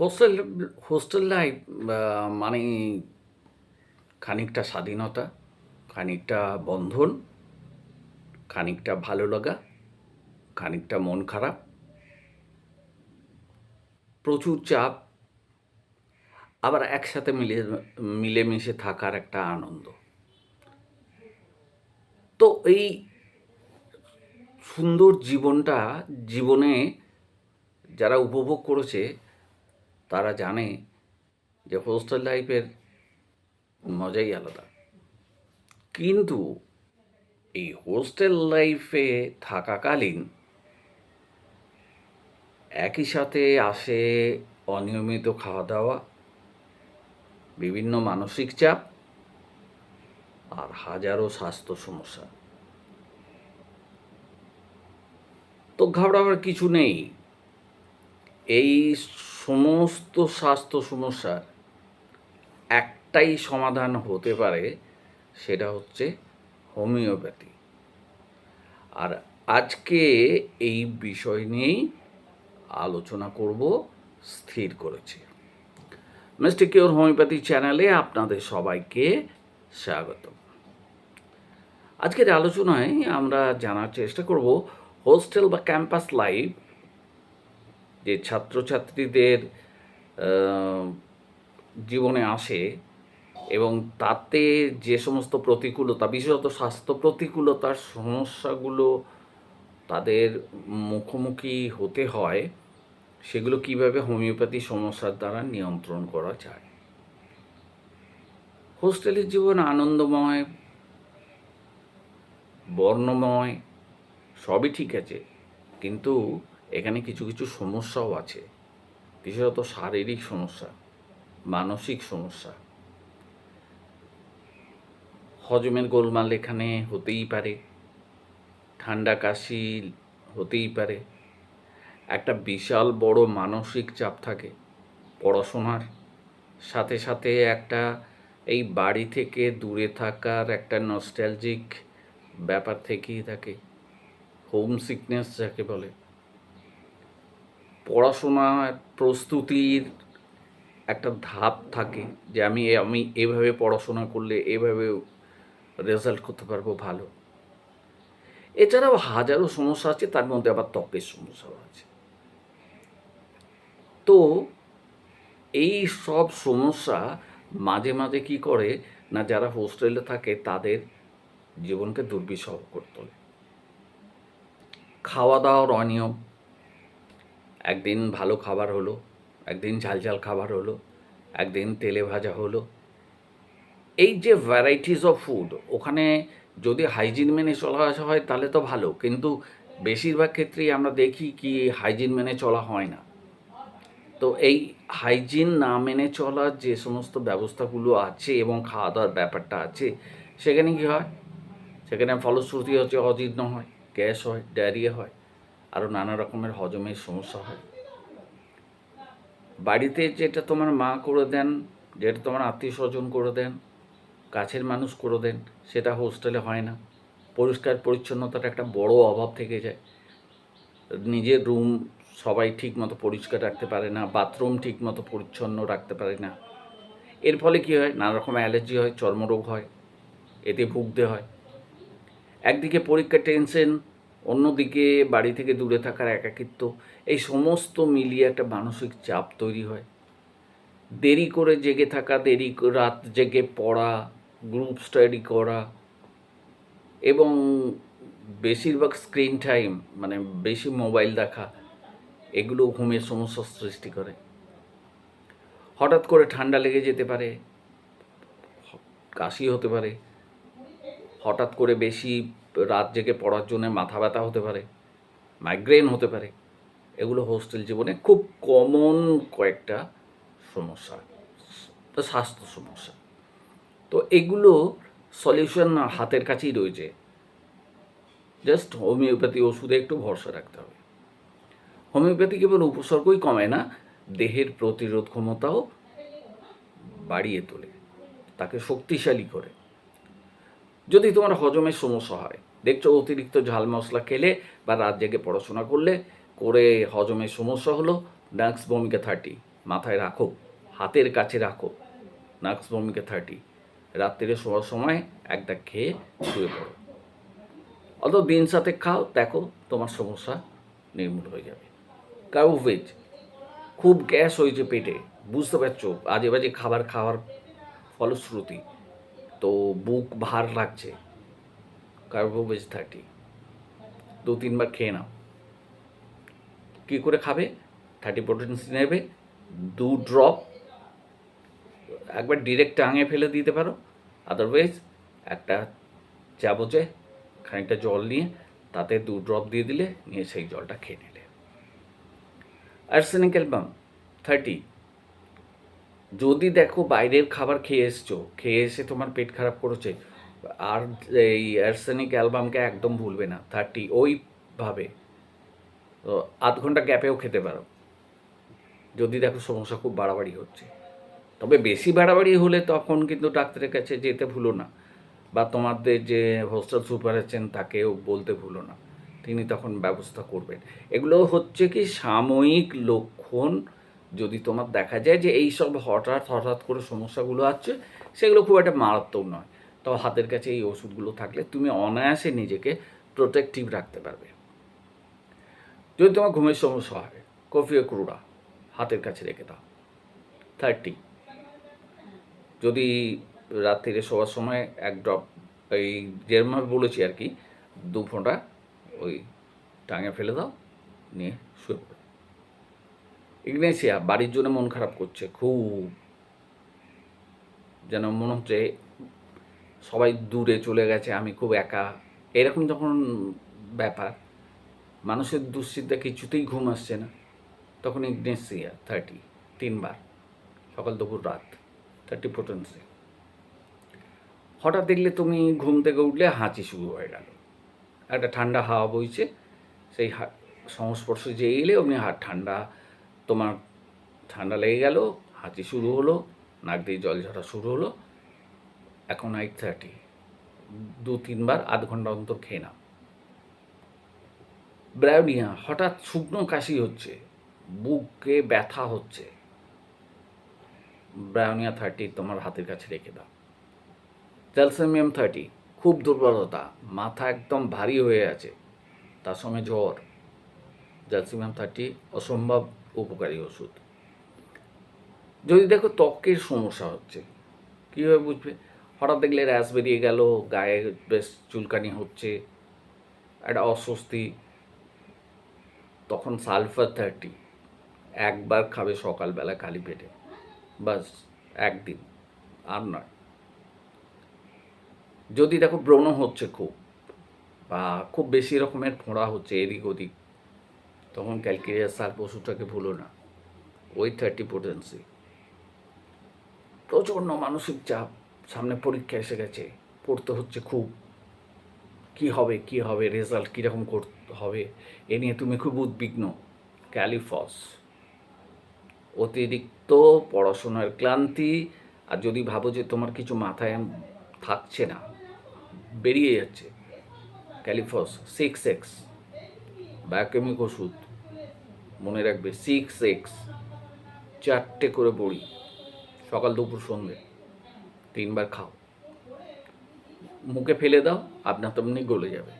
Hostel hostel life মানে খানিকটা স্বাধীনতা, খানিকটা বন্ধন, খানিকটা ভালো লাগা, খানিকটা মন খারাপ, প্রচুর চাপ, আবার একসাথে মিলে, মিলেমিশে থাকার একটা আনন্দ। তো এই সুন্দর জীবনটা, জীবনে যারা উপভোগ করেছে তারা জানে যে হোস্টেল লাইফের মজাই আলাদা। কিন্তু এই হোস্টেল লাইফে থাকাকালীন একই সাথে আসে অনিয়মিত খাওয়া দাওয়া বিভিন্ন মানসিক চাপ আর হাজারো স্বাস্থ্য সমস্যা। তো ঘাবড়াবার কিছু নেই। এই সমস্ত স্বাস্থ্য সমস্যার একটাই সমাধান হতে পারে, সেটা হচ্ছে হোমিওপ্যাথি। আর আজকে এই বিষয় নিয়েই আলোচনা করব, স্থির করেছি। মিস্টার কিওর হোমিওপ্যাথি চ্যানেলে আপনাদের সবাইকে স্বাগত আজকের আলোচনায় আমরা জানার চেষ্টা করব, হোস্টেল বা ক্যাম্পাস লাইফ যে ছাত্রছাত্রীদের জীবনে আসে এবং তাতে যে সমস্ত প্রতিকূলতা, বিশেষত স্বাস্থ্য প্রতিকূলতার সমস্যাগুলো তাদের মুখোমুখি হতে হয়, সেগুলো কীভাবে হোমিওপ্যাথি সমস্যার দ্বারা নিয়ন্ত্রণ করা যায়। হোস্টেলের জীবন আনন্দময়, বর্ণময়, সবই ঠিক আছে। কিন্তু এখানে কিছু কিছু সমস্যাও আছে। বিশেষত শারীরিক সমস্যা, মানসিক সমস্যা। হজমের গোলমাল এখানে হতেই পারে, ঠান্ডা কাশি হতেই পারে। একটা বিশাল বড় মানসিক চাপ থাকে পড়াশোনার। সাথে সাথে একটা এই বাড়ি থেকে দূরে থাকার একটা নস্ট্যালজিক ব্যাপার থেকেই থাকে। হোম সিকনেস যাকে বলে। পড়াশোনার প্রস্তুতির একটা ধাপ থাকে যে আমি আমি এভাবে পড়াশোনা করলে এভাবে রেজাল্ট করতে পারব ভালো। এছাড়াও হাজারো সমস্যা আছে, তার মধ্যে আবার ত্বকের সমস্যাও আছে। তো এই সব সমস্যা মাঝে মাঝে কি করে না যারা হোস্টেলে থাকে তাদের জীবনকে দুর্বিষহ করে তোলে। খাওয়া দাওয়ার অনিয়ম একদিন ভালো খাবার হলো, একদিন ঝাল ঝাল খাবার হলো, একদিন তেলে ভাজা হলো। এই যে ভ্যারাইটিস অফ ফুড ওখানে যদি হাইজিন মেনে চলা আসা হয় তাহলে তো ভালো, কিন্তু বেশিরভাগ ক্ষেত্রেই আমরা দেখি কি হাইজিন মেনে চলা হয় না। তো এই হাইজিন না মেনে চলার যে সমস্ত ব্যবস্থাগুলো আছে এবং খাওয়া দাওয়ার ব্যাপারটা আছে, সেখানে কি হয়? সেখানে ফলশ্রুতি হচ্ছে অজীর্ণ হয়, গ্যাস হয়, ডায়রিয়া হয়। আরও নানা রকমের হজমের সমস্যা হয়। বাড়িতে যেটা তোমার মা করে দেন, যেটা তোমার আত্মীয় স্বজন করে দেন, কাছের মানুষ করে দেন, সেটা হোস্টেলে হয় না। পরিষ্কার পরিচ্ছন্নতার একটা বড় অভাব থেকে যায়। নিজের রুম সবাই ঠিক মতো পরিষ্কার রাখতে পারে না বাথরুম ঠিক মতো পরিচ্ছন্ন রাখতে পারে না। এর ফলে কী হয়? নানা রকম অ্যালার্জি হয়, চর্মরোগ হয়, এতে ভুগতে হয়। একদিকে পরীক্ষার টেনশন অন্যদিকে বাড়ি থেকে দূরে থাকার একাকিত্ব, এই সমস্ত মিলিয়ে একটা মানসিক চাপ তৈরি হয়। দেরি করে জেগে থাকা, দেরি রাত জেগে পড়া গ্রুপ স্টাডি করা এবং বেশিরভাগ স্ক্রিন টাইম মানে বেশি মোবাইল দেখা, এগুলো ঘুমের সমস্যার সৃষ্টি করে। হঠাৎ করে ঠান্ডা লেগে যেতে পারে, কাশি হতে পারে। হঠাৎ করে বেশি রাত জেগে পড়ার জন্য মাথা ব্যথা হতে পারে মাইগ্রেন হতে পারে, এগুলো হোস্টেল জীবনে খুব কমন কয়েকটা সমস্যা স্বাস্থ্য সমস্যা। তো এগুলো সলিউশন হাতের কাছেই রয়েছে। জাস্ট হোমিওপ্যাথি ওষুধে একটু ভরসা রাখতে হবে। হোমিওপ্যাথি কেবল উপসর্গই কমে না, দেহের প্রতিরোধ ক্ষমতাও বাড়িয়ে তোলে, তাকে শক্তিশালী করে। যদি তোমার হজমের সমস্যা হয়, দেখছ অতিরিক্ত ঝাল মশলা খেলে বা রাত জেগে পড়াশোনা করলে, করে হজমের সমস্যা হলো ডাক্স ভূমিকা থার্টি মাথায় রাখো, হাতের কাছে রাখো নাক্স ভূমিকা থার্টি রাত্রিরে শোয়ার সময় একটা খেয়ে শুয়ে পড়ো। অত দিন সাথে খাও, দেখো তোমার সমস্যা নির্মূল হয়ে যাবে। কার্বোভেজ খুব গ্যাস হয়েছে পেটে, বুঝতে পারছ, আজে বাজে খাবার খাওয়ার ফলশ্রুতি। তো বুক ভার লাগছে। কার্বোভেজ থার্টি দু তিনবার খেয়ে নাও। কী করে খাবে? থার্টি পোটেন্সি নেবে। দু ড্রপ একবার ডিরেক্ট টাঙে ফেলে দিতে পারো। আদারওয়াইজ একটা চামচে খানিকটা জল নিয়ে তাতে দু ড্রপ দিয়ে দিলে, নিয়ে সেই জলটা খেয়ে নিলে। আর্সেনিক অ্যালবাম থার্টি যদি দেখো বাইরের খাবার খেয়ে এসছো, খেয়ে এসে তোমার পেট খারাপ করেছে, আর এই আর্সেনিক অ্যালবামকে একদম ভুলবে না থার্টি ওইভাবে। তো আধ ঘণ্টা গ্যাপেও খেতে পারো। যদি দেখো সমস্যা খুব বাড়াবাড়ি হচ্ছে। তবে বেশি বাড়াবাড়ি হলে তখন কিন্তু ডাক্তারের কাছে যেতে ভুলো না, বা তোমাদের যে হোস্টেল সুপার আছেন তাকেও বলতে ভুলো না। তিনি তখন ব্যবস্থা করবেন। এগুলো হচ্ছে কি সাময়িক লক্ষণ যদি তোমার দেখা যায় যে এই সব হঠাৎ হঠাৎ করে সমস্যাগুলো আছে, সেগুলো খুব একটা মারাত্মক নয়। তো হাতের কাছে এই ওষুধগুলো থাকলে তুমি অনায়াসে নিজেকে প্রোটেক্টিভ রাখতে পারবে। যদি তোমার ঘুমের সমস্যা হয়, কফি ও ক্রুড়া হাতের কাছে রেখে দাও। থার্টি যদি রাত্রিরে শোয়ার সময় এক ড্রপ এই যেরমভাবে বলেছি আর কি, দু ফোঁটা ওই টাঙে ফেলে দাও, নিয়ে শুয়ে পড়ো। ইগনেসিয়া বাড়ির জন্য মন খারাপ করছে, খুব। যেন মনে হচ্ছে সবাই দূরে চলে গেছে, আমি খুব একা। এরকম যখন ব্যাপার, মানুষের দুশ্চিন্তা কিছুতেই ঘুম আসছে না। তখন ইগনেসিয়া থার্টি তিনবার, সকাল, দুপুর, রাত থার্টি পোটেন্সি হঠাৎ দেখলে তুমি ঘুম থেকে উঠলে হাঁচি শুরু হয়ে গেল। একটা ঠান্ডা হাওয়া বইছে, সেই হা- সংস্পর্শে যে এলে অমনি হাত ঠান্ডা তোমার ঠান্ডা লেগে গেল, হাঁচি শুরু হলো, নাক দিয়ে জল ঝরা শুরু হলো। এখন এইট থার্টি দু তিনবার আধ ঘণ্টা অন্তর খেয়ে নাও। ব্রায়োনিয়া, হঠাৎ শুকনো কাশি হচ্ছে, বুকে ব্যথা হচ্ছে। ব্রায়োনিয়া থার্টি তোমার হাতের কাছে রেখে দাও। ক্যালসিয়ামিয়াম থার্টি খুব দুর্বলতা, মাথা একদম ভারী হয়ে আছে, তার সঙ্গে জ্বর। ক্যালসিয়াম থার্টি অসম্ভব উপকারী ওষুধ। যদি দেখো ত্বকের সমস্যা হচ্ছে, কীভাবে বুঝবে? হঠাৎ দেখলে র্যাশ বেরিয়ে গেল, গায়ে বেশ চুলকানি হচ্ছে, একটা অস্বস্তি। তখন সালফার থার্টি একবার খাবে সকালবেলা খালি পেটে। বাস, একদিন, আর নয়। যদি দেখো ব্রণ হচ্ছে খুব, বা খুব বেশি রকমের ফোঁড়া হচ্ছে, এদিক ওদিক তখন ক্যালকেরিয়ার সার ওষুধটাকে ভুলো না। ওই থার্টি পোটেন্সি প্রচণ্ড মানসিক চাপ, সামনে পরীক্ষা এসে গেছে, পড়তে হচ্ছে খুব। কি হবে কি হবে রেজাল্ট কীরকম করতে হবে? এ নিয়ে তুমি খুব উদ্বিগ্ন। ক্যালিফস। অতিরিক্ত পড়াশোনার ক্লান্তি, আর যদি ভাবো যে তোমার কিছু মাথায় থাকছে না, বেরিয়ে যাচ্ছে। ক্যালিফস সিক্স এক্স বায়োকেমিক ওষুধ মনে রাখবে সিক্স এক্স চারটে করে বড়ি, সকাল, দুপুর, সন্ধে, তিনবার খাও। মুখে ফেলে দাও আপনার তেমনি গলে যাবে।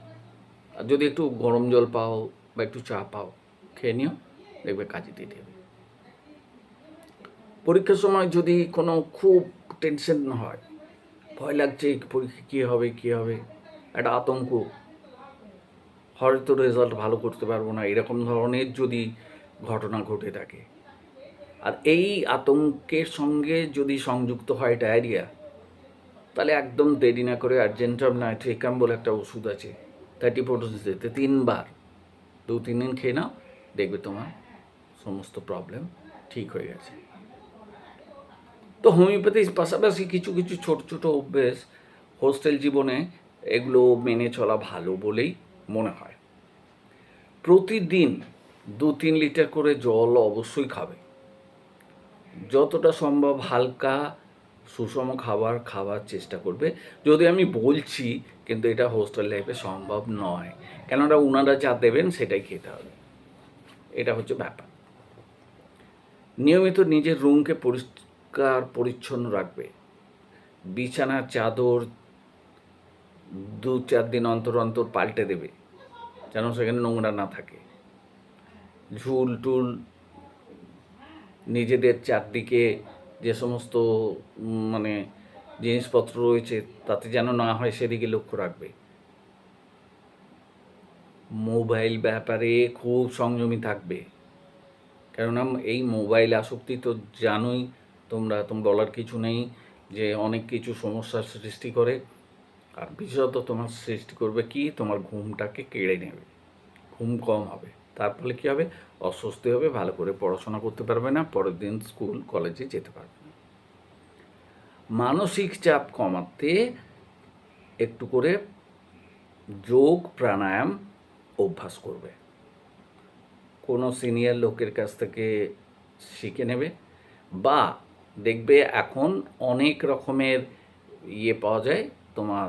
আর যদি একটু গরম জল পাও বা একটু চা পাও, খেয়ে নিও, দেখবে কাজে দিয়ে দেবে পরীক্ষার সময় যদি কোনো খুব টেনশন হয়, ভয় লাগছে, পরীক্ষা কী হবে কী হবে? একটা আতঙ্ক হয়তো রেজাল্ট ভালো করতে পারব না, এরকম ধরনের যদি ঘটনা ঘটে থাকে। আর এই আতঙ্কের সঙ্গে যদি সংযুক্ত হয় ডায়রিয়া, তাহলে একদম দেরি না করে আর্জেন্টাম নাইট্রিকাম বলে একটা ওষুধ আছে থার্টি ফোর দিতে তিনবার। দু, তিন দিন খেয়ে নাও, দেখবে তোমার সমস্ত প্রবলেম ঠিক হয়ে গেছে। তো হোমিওপ্যাথির পাশাপাশি কিছু কিছু ছোট ছোট অভ্যেস হোস্টেল জীবনে এগুলো মেনে চলা ভালো বলেই মনে হয়। প্রতিদিন দু তিন লিটার করে জল অবশ্যই খাবে। যতটা সম্ভব হালকা, সুষম খাবার খাওয়ার চেষ্টা করবে। যদি আমি বলছি, কিন্তু এটা হোস্টেল লাইফে সম্ভব নয়, কেননা ওনারা যা দেবেন সেটাই খেতে হবে। এটা হচ্ছে ব্যাপার। নিয়মিত নিজের রুমকে পরিষ্কার, পরিচ্ছন্ন রাখবে। বিছানার চাদর দু চার দিন অন্তর অন্তর পাল্টে দেবে। যেন সেখানে নোংরা না থাকে। ঝুল টুল নিজেদের চারদিকে যে সমস্ত মানে জিনিসপত্র রয়েছে, তাতে যেন না হয় সেদিকে লক্ষ্য রাখবে। মোবাইল ব্যাপারে খুব সংযমী থাকবে। কেননা এই মোবাইল আসক্তি তো জানোই তোমরা তোমরা বলার কিছু নেই যে অনেক কিছু সমস্যার সৃষ্টি করে। আর বিশেষত তোমার সৃষ্টি করবে কি? তোমার ঘুমটাকে কেড়ে নেবে। ঘুম কম হবে। তার ফলে কী হবে? অস্বস্তি হবে, ভালো করে পড়াশোনা করতে পারবে না, পরের দিন স্কুল, কলেজে যেতে পারবে না। মানসিক চাপ কমাতে একটু করে যোগ, প্রাণায়াম অভ্যাস করবে। কোনো সিনিয়র লোকের কাছ থেকে শিখে নেবে বা দেখবে এখন অনেক রকমের ইয়ে পাওয়া যায় তোমার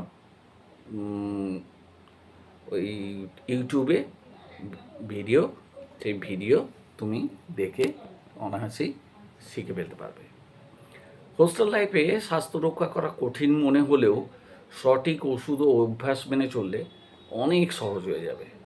ওই ইউটিউবে ভিডিও, সেই ভিডিও তুমি দেখে অনায়াসেই শিখে ফেলতে পারবে। হোস্টেল লাইফে স্বাস্থ্য রক্ষা করা কঠিন মনে হলেও সঠিক ওষুধ ও অভ্যাস মেনে চললে অনেক সহজ হয়ে যাবে।